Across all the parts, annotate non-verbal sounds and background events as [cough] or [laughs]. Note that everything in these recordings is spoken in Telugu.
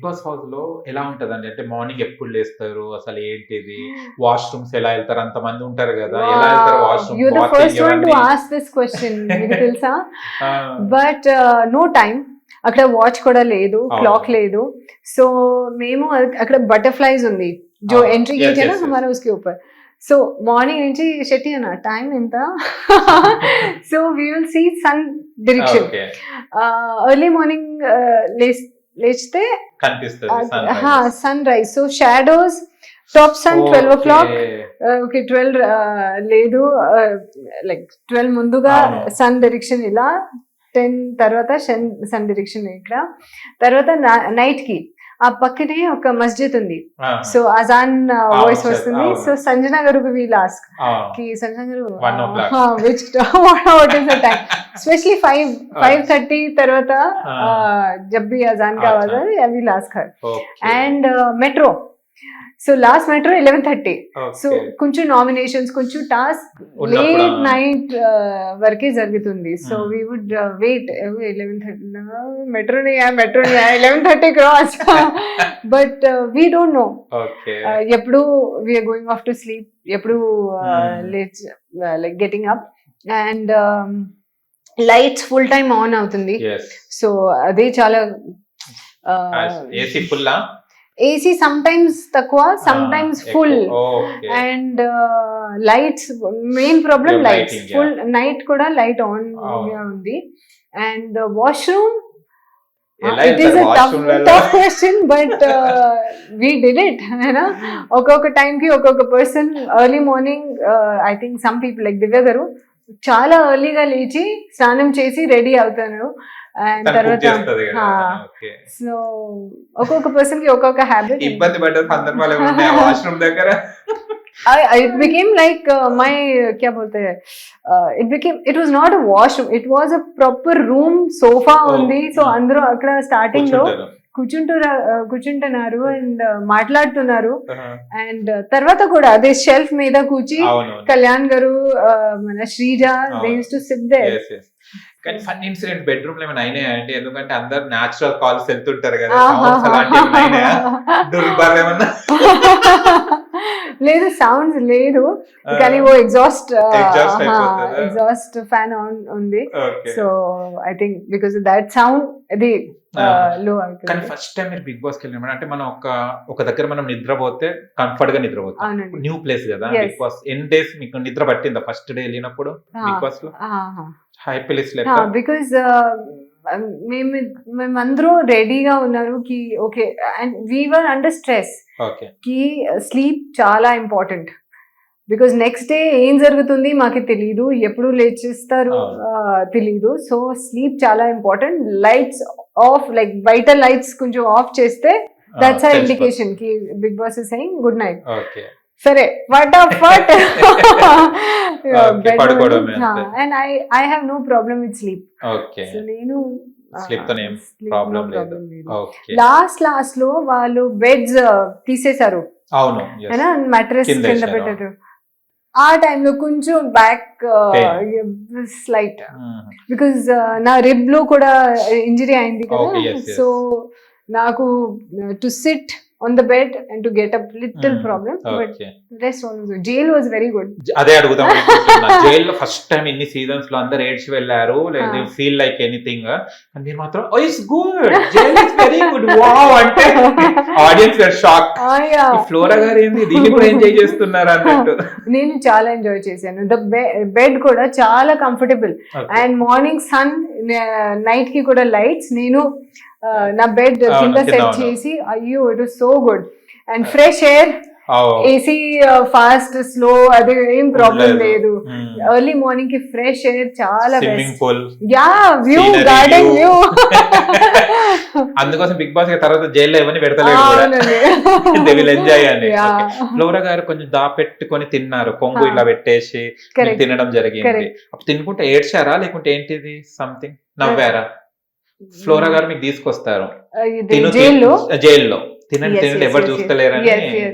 బాస్ హౌస్లో ఎలా ఉంటదండి? అంటే మార్నింగ్ ఎప్పుడు లేస్తారు? అసలు ఏంటిది? వాష్రూమ్స్ ఎలా వెళ్తారు? అంత మంది ఉంటారు కదా. ఎలా [laughs] తెలుసా? బట్ నో టైం అక్కడ వాచ్ కూడా లేదు. Oh. క్లాక్ లేదు. సో మేము అక్కడ బటర్ఫ్లైస్ ఉంది. జో ఎంట్రీ గేట్ అయినా హమారా ఊపర్ సో మార్నింగ్ నుంచి షెట్టి అన్న టైం ఎంత? So we will see sun direction early morning Lay's లేచితే sunrise so shadows top sun twelve o'clock okay twelve లేదు లైక్ ట్వెల్వ్ ముందుగా. సన్ డైరెక్షన్ ఇలా టెన్ తర్వాత సన్ సన్ డైరెక్షన్ ఇక్కడ. తర్వాత నైట్కి. ఆ పక్కనే ఒక మస్జిద్ ఉంది. సో అజాన్ వాయిస్ వస్తుంది. సో సంజన గారు వి లాస్క్కి సంజన గారు which what is the time specially five five thirty తర్వాత జబ్బి అజాన్ కావాలి అవి ask her and metro so last metro eleven thirty so కొంచెం నామినేషన్స్ కొంచెం టాస్క్ లేట్. నైట్ వరకే జరుగుతుంది. So. We would wait eleven thirty metro metro eleven thirty cross but we don't know ఎప్పుడు we are going off to sleep ఎప్పుడు. Late like getting up and lights full time on అవుతుంది. సో అదే చాలా AC full AC sometimes తక్కువ sometimes full and lights main problem Yeah, lights full night కూడా లైట్ ఆన్ అవును. ఉంది. And washroom it is tough question but we did it ఒక్కొక్క time కి ఒక్కొక్క person early morning I think some people like Divya గారు చాలా ఎర్లీగా లేచి స్నానం చేసి రెడీ అవుతారు. అండ్ తర్వాత సో ఒక్కొక్క పర్సన్కి ఒక్కొక్క హ్యాబిట్ ఇబ్బంది పడ్డ [laughs] దగ్గర? ఇట్ బికేమ్ లైక్ మై క్యా బోల్తే it became it was not a it was a proper room sofa ఉంది సో అందరూ అక్కడ స్టార్టింగ్లో కూర్చుంటున్నారు కూర్చుంటున్నారు అండ్ మాట్లాడుతున్నారు. అండ్ తర్వాత కూడా అదే షెల్ఫ్ మీద కూర్చి కళ్యాణ్ గారు మన శ్రీజ టు. కానీ ఫన్ ఇన్సిడెంట్ బెడ్రూమ్లో ఏమైనా అయినాయా అంటే? ఎందుకంటే అందరు నాచురల్ కాల్స్ వెళ్తుంటారు కదా [laughs] దుర్బార్ ఏమన్నా? లేదు సౌండ్స్ లేదు. కానీ ఓ ఎగ్జాస్ట్? ఎగ్జాస్ట్ ఫ్యాన్ ఆన్ ఉంది. So I think because that sound అది కానీ ఫస్ట్ టైం మీరు బిగ్ బాస్కి వెళ్ళినప్పుడు అంటే మనం ఒక ఒక దగ్గర మనం నిద్రపోతే కంఫర్ట్గా నిద్రపోతాం న్యూ ప్లేస్ కదా. బిగ్ బాస్ ఎన్ని డేస్ మీకు నిద్ర పట్టిందా ఫస్ట్ డే వెళ్ళినప్పుడు బిగ్ బాస్లో? హై పిలిస్ బికాస్ మేము మేమందరూ రెడీగా ఉన్నారు కి okay and we were under stress okay కి స్లీప్ చాలా ఇంపార్టెంట్ బికాస్ నెక్స్ట్ డే ఏం జరుగుతుంది? మాకు తెలియదు ఎప్పుడు లేచేస్తారు? తెలీదు. సో స్లీప్ చాలా ఇంపార్టెంట్ లైట్స్ ఆఫ్ లైక్ బయట లైట్స్ కొంచెం ఆఫ్ చేస్తే దట్స్ ఆ ఇండికేషన్కి Bigg Boss saying good night సరే ఫటాఫట్ [laughs] Okay, పడుకోవడమే అంతే. And I I have no problem with sleep so నేను లాస్ట్ లాస్ట్లో వాళ్ళు బెడ్స్ తీసేశారు. అవును. Yes. అయినా మ్యాట్రెస్ కింద. పెట్టారు. ఆ టైంలో కొంచెం బ్యాక్ స్లైట్. బికాజ్ నా రిబ్లో కూడా ఇంజరీ అయింది కదా. సో నాకు to sit on the bed and to get up little. Problem but rest also jail was very good అదే అడుగుదాం జైల్లో ఫస్ట్ టైం ఇన్ని సీజన్స్లో అందరు ఏడ్చి వెళ్ళారు? లేదా. ఫీల్ లైక్ ఎనీథింగ్ మీరు మాత్రం ఓ it's good jail is very good wow అంటే ఆడియన్స్ షాక్ ఫ్లోరా గారు ఏంది? దీన్ని కూడా ఎంజాయ్ చేస్తున్నారు అన్నట్టు. [laughs] నేను చాలా ఎంజాయ్ చేశాను. ద బెడ్ కూడా చాలా కంఫర్టబుల్ అండ్ మార్నింగ్ సన్ నైట్కి కూడా లైట్స్ నేను నా బెడ్ అవును, కింద సెట్. చేసి అయ్యో it so good and fresh air AC fast slow అది ఏం ప్రాబ్లం లేదు. ఎర్లీ మార్నింగ్కి ఫ్రెష్ ఎయిర్ చాలా యా వ్యూ గార్డెన్ వ్యూ. అందుకోసం బిగ్ బాస్ తర్వాత జైల్లో ఇవన్నీ పెడతలేదు దే ఎంజాయ్ అని. ఫ్లోరా గారు కొంచెం దాపెట్టుకొని తిన్నారు. కొంగు Ah. ఇలా పెట్టేసి తినడం జరిగింది. అప్పుడు తినుకుంటే ఏడ్చారా? లేకుంటే ఏంటిది? సంథింగ్ నవ్వారా? ఫ్లోరా గారు మీకు తీసుకొస్తారు జైల్లో జైల్లో తినండి తినండి ఎవరు. చూస్తలేరని yes.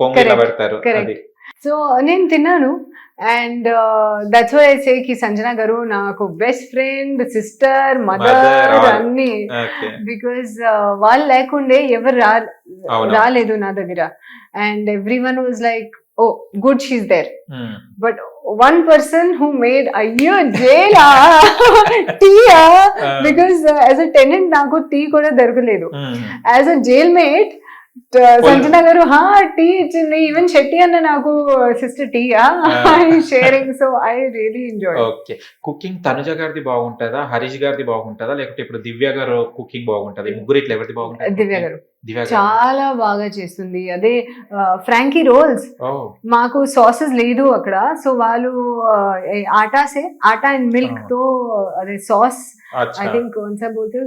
కొంగు పెడతారు. అది సో నేను తిన్నాను అండ్ దట్స్ వై సే కి సంజన గారు నాకు బెస్ట్ ఫ్రెండ్ సిస్టర్ మదర్. అన్ని బికాస్ వాళ్ళు లేకుండే ఎవరు? రాలేదు నా దగ్గర and everyone was like oh good she's there um. But one person who made అయ్యో జైలా టీయా Ah. Because as a tenant నాకు టీ కూడా దొరకలేదు ఉమ్. As a jail mate Sanjana గారు హా టీ ఇచ్చింది. ఈవెన్ శెట్టి అన్న నాకు sister tea. [laughs] Sharing. So I really enjoy. Okay. Cooking Tanuja గారిది బాగుంటుందా? హరీష్ గారిది బాగుంటుందా? లేకపోతే ఇప్పుడు దివ్య గారు కుకింగ్ బాగుంటుంది? ముగ్గురు ఇట్లా ఎవరిది బాగుంటుంది? దివ్య గారు. చాలా బాగా చేస్తుంది. అదే ఫ్రాంకీ రోల్స్. మాకు సాసెస్ లేదు అక్కడ. సో వాళ్ళు ఆటాసే ఆటా అండ్ మిల్క్తో అదే సాస్. ఐ థింక్ కొన్సా బోల్తే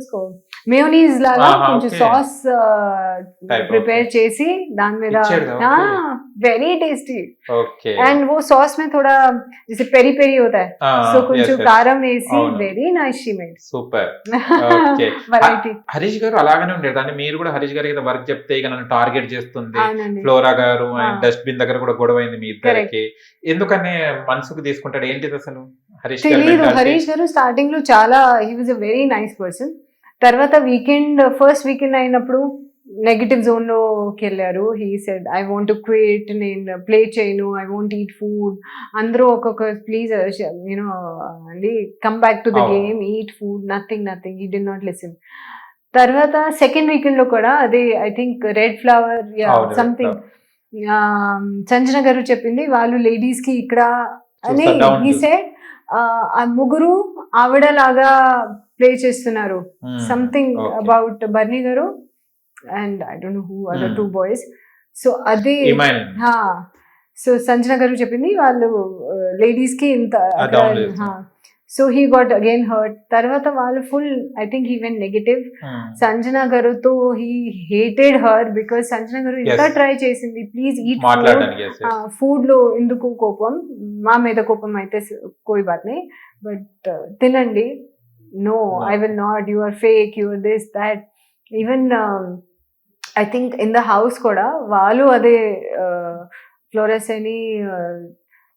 बोलते हैं उसको मेयोनीज లాగా ఆహా, కొంచెం okay. Sauce Type, prepare okay. చేసి దాని మీద ఇచ్చాడు, okay. Very tasty okay and वो सॉस में थोड़ा जैसे पेरी पेरी होता है Ah, సో కొంచెం కారం వేసి అవును. Very nice she made super Okay. Variety Harish garu అలాగనే ఉండేది అంటే మీరు కూడా హరీష్ గారికి వర్క్ చెప్తే ఇక నన్ను టార్గెట్ చేస్తుంది అవునండి ఫ్లోరా గారు అండ్ Ah. డస్ట్బిన్ దగ్గర కూడా గొడవ అయింది మీ ఇద్దరికి ఎందుకని మనసుకు తీసుకుంటాడు ఏంటిది అసలు హరీష్ గారి తెలీదు mentality? హరీష్ గారు స్టార్టింగ్ లో చాలా he was a very nice person తర్వాత వీకెండ్ ఫస్ట్ వీకెండ్ అయినప్పుడు నెగటివ్ జోన్లోకి వెళ్ళారు. He said I want quit నేను ప్లే చేయను. ఐ వాంట్ ఈట్ ఫుడ్ అందరూ ఒక్కొక్క ప్లీజ్ యూనో అండి come back to the. Game eat food nothing nothing he did not listen తర్వాత సెకండ్ వీకెండ్లో కూడా అదే I think red flower something Sanjana గారు చెప్పింది వాళ్ళు లేడీస్కి ఇక్కడ అని హీ చూస్తా. సెడ్ ఆ ముగ్గురు ఆవిడలాగా ప్లే చేస్తున్నారు. సంథింగ్. అబౌట్ బర్నీ గారు and I don't know who other. Two boys so అది సో సంజన గారు చెప్పింది వాళ్ళు లేడీస్కి ఇంత. So he got again hurt తర్వాత వాళ్ళు full I think even negative. Sanjana గారుతో he hated her because Sanjana గారు Yes. ట్రై చేసింది. Please eat. ఫుడ్లో ఎందుకు కోపం? మా మీద కోపం అయితే కోయి బాత్ బట్ తినండి. No No. I will not you are fake you are this that even I think in the house కూడా వాళ్ళు అదే ఫ్లోరెస్ అని uh,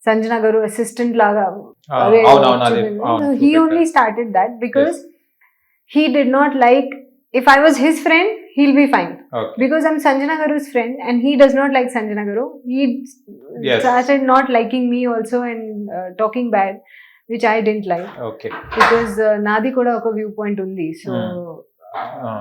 సంజన గారు అసిస్టెంట్ లాగా Ah, he. Only started that because he did not like if I was his friend he'll be fine friend and he does not like Sanjana Garu. He Yes. started not liking me also and uh, talking bad, which I didn't like Okay. because uh, నాది కూడా ఒక వ్యూ పాయింట్ ఉంది so Ah.